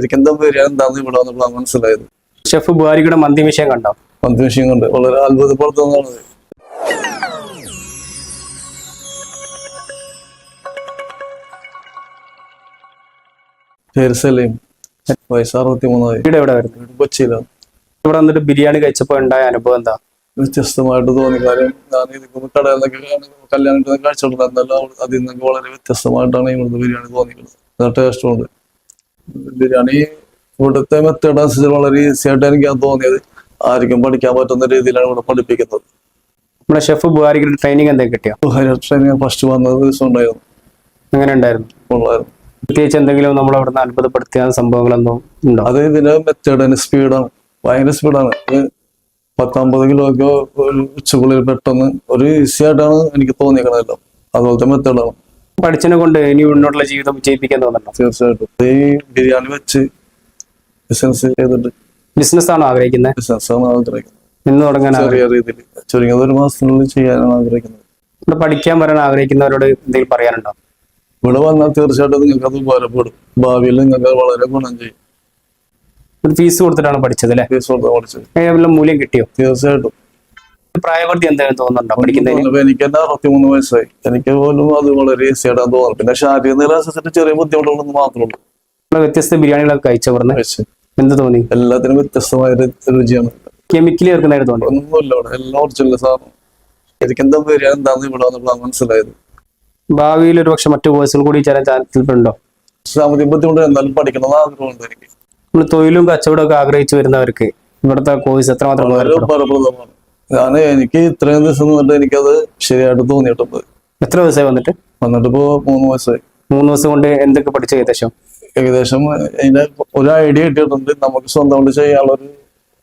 ശരിക്കും എന്താ ബിരിയാണി എന്താന്ന് ഇവിടെ വന്നപ്പോഴാണ് മനസ്സിലായത്. ഷെഫ് ബുഹാരിയുടെ മന്തി വിഷയം കണ്ടോ? മന്തി വിഷയം കണ്ട്. വളരെ അത്ഭുതപ്പെടുത്തുന്നതാണ്. പേര് സലീം. വയസ്സ് അറുപത്തി മൂന്നായി വീട് എവിടെ വരുന്നത് കൊച്ചിയിലാണ്. ഇവിടെ വന്നിട്ട് ബിരിയാണി കഴിച്ചപ്പോൾ ഉണ്ടായ അനുഭവം എന്താ? വ്യത്യസ്തമായിട്ട് തോന്നി. കാര്യം ഞാൻ ഇതിന് കടയിൽ നിന്നൊക്കെ കല്യാണത്തിന് കഴിച്ചിട്ടുണ്ട് എന്നാലും അതിൽ നിന്നൊക്കെ വളരെ വ്യത്യസ്തമായിട്ടാണ് ഇവിടുത്തെ ബിരിയാണി തോന്നിക്കുന്നത് നല്ല ടേസ്റ്റും ഉണ്ട്. ബിരിയാണി ഇവിടുത്തെ മെത്തേഡ് അനുസരിച്ച് വളരെ ഈസി ആയിട്ട് എനിക്ക് തോന്നിയത് ആർക്കും പഠിക്കാൻ പറ്റുന്ന രീതിയിലാണ് ഇവിടെ പഠിപ്പിക്കുന്നത്. നമ്മുടെ ഷെഫ് ബുഹാരിക്ക് ട്രെയിനിങ് എന്തെങ്കിലും കിട്ടിയോ? ട്രെയിനിങ് ഫസ്റ്റ് വന്നത് ദിവസം ഉണ്ടായിരുന്നു. അങ്ങനെ ഉണ്ടായിരുന്നു. കൊള്ളായിരുന്നു. പ്രത്യേകിച്ച് എന്തെങ്കിലും നമ്മൾ അവിടെ നിന്ന് അത്ഭുതപ്പെടുത്തിയ സംഭവങ്ങളൊന്നും ഉണ്ടോ? അത് ഇതിന്റെ മെത്തേഡിന് സ്പീഡാണ് ഭയങ്കര സ്പീഡാണ് പത്തമ്പത് കിലോ ഒക്കെ ഉച്ചക്കുള്ളിൽ പെട്ടെന്ന് ഒരു ഈസി ആയിട്ടാണ് എനിക്ക് തോന്നിക്കണതല്ലോ അതുപോലത്തെ മെത്തേഡാണ് പഠിച്ചതിനെ കൊണ്ട് ഇനി മുന്നോട്ടുള്ള ജീവിതം വിജയിപ്പിക്കാൻ തോന്നുന്നുണ്ടോ? തീർച്ചയായിട്ടും. ഈ ബിരിയാണി വെച്ച് ബിസിനസ് ചെയ്തിട്ട് ബിസിനസ് ആണോ ആഗ്രഹിക്കുന്നത്? ബിസിനസ് ആണ് ആഗ്രഹിക്കുന്നത്. എന്ന് തുടങ്ങാൻ? ചെറിയ രീതിയിൽ. ചുരുങ്ങിയത് ഒരു മാസത്തിനുള്ളിൽ ചെയ്യാനാണ് ആഗ്രഹിക്കുന്നത്. ഇവിടെ പഠിക്കാൻ വരാൻ ആഗ്രഹിക്കുന്നവരോട് എന്തെങ്കിലും പറയാനുണ്ടോ? ഇവിടെ വന്നാൽ തീർച്ചയായിട്ടും നിങ്ങൾക്ക് അത് ഉപകാരപ്പെടും. ഭാവിയിൽ നിങ്ങൾക്ക് വളരെ ഗുണം ചെയ്യും. ഫീസ് കൊടുത്തിട്ടാണ് പഠിച്ചത് അല്ലേ? ഫീസ് കൊടുത്താൽ പഠിച്ചത്. വല്ല മൂല്യം കിട്ടിയോ? തീർച്ചയായിട്ടും. പ്രായപരിധി എന്തായാലും തോന്നുന്നുണ്ടോ പഠിക്കുന്നതിന്? ഇപ്പൊ എനിക്ക് എന്നാ പത്തിമൂന്ന് വയസ്സായി. എനിക്ക് പോലും അത് വളരെ ഈസി ആയിട്ടാണ് തോന്നുന്നത് പിന്നെ ശാരീരിക നില അനുസരിച്ചിട്ട് ചെറിയ ബുദ്ധിമുട്ടുകളൊന്നും മാത്രമേ ഉള്ളൂ ഇവിടെ വ്യത്യസ്ത ബിരിയാണികളൊക്കെ കഴിച്ചവർന്ന് കഴിച്ച്. എന്ത് തോന്നി? എല്ലാത്തിനും വ്യത്യസ്തമായ രുചിയാണ്. കെമിക്കലി ചേർക്കുന്നതായിട്ട് തോന്നി. ഒന്നുമില്ല എല്ലാം ഒറിജിനൽ സാധനം. എനിക്ക് എന്താ ബിരിയാണി എന്താന്ന് ഇവിടെ വന്നപ്പോഴാണ് മനസ്സിലായത്. ഭാവിയിൽ ഒരു പക്ഷെ മറ്റു കോഴ്സുകൾ കൂടി ചേരാൻ താല്പര്യമുണ്ടോ സാമ്പത്തിക ബുദ്ധിമുട്ട് എന്നാലും പഠിക്കണമെന്ന് ആഗ്രഹമുണ്ട് എനിക്ക്. നമ്മൾ തൊഴിലും കച്ചവടവും ഒക്കെ ആഗ്രഹിച്ചു വരുന്നവർക്ക് ഇവിടുത്തെ കോഴ്സ് എത്രമാത്രം ഉപകാരപ്രദമാണ്. ഞാൻ എനിക്ക് ഇത്രയും ദിവസം നിന്നിട്ട് എനിക്കത് ശരിയായിട്ട് തോന്നിയിട്ടുണ്ട്. എത്ര ദിവസമായി വന്നിട്ട്? വന്നിട്ട് ഇപ്പോ മൂന്ന് വയസ്സായി. മൂന്ന് ദിവസം കൊണ്ട് എന്തൊക്കെ പഠിച്ചു ഏകദേശം? ഏകദേശം അതിന്റെ ഒരു ഐഡിയ കിട്ടിയിട്ടുണ്ട്. നമുക്ക് സ്വന്തമായിട്ട് ചെയ്യാനുള്ളൊരു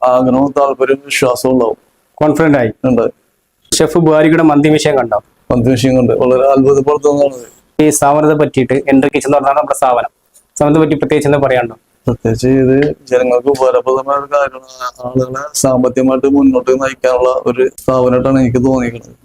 ആഗ്രഹവും താല്പര്യവും വിശ്വാസവും ഉണ്ടാവും. കോൺഫിഡന്റ് ആയി? ഉണ്ട്. ഷെഫ് ബുഹാരിയുടെ മന്തി വിഷയം കണ്ടോ? മന്തി വിഷയം കണ്ട്. വളരെ അത്ഭുതപ്പെടുത്തുന്നതാണ്. ഈ സ്ഥാപനത്തെ പറ്റിയിട്ട് എന്റെ കിച്ചൻ പറഞ്ഞാൽ നമ്മുടെ സ്ഥാപനം സ്ഥാപനത്തെ പറ്റി പ്രത്യേകിച്ച് എന്താ പറയാനുണ്ടോ? പ്രത്യേകിച്ച് ഇത് ജനങ്ങൾക്ക് ഉപകാരപ്രദമായ ഒരു കാര്യമാണ്. ആളുകളെ സാമ്പത്തികമായിട്ട് മുന്നോട്ട് നയിക്കാനുള്ള ഒരു സ്ഥാപനമായിട്ടാണ് എനിക്ക് തോന്നിയിരിക്കുന്നത്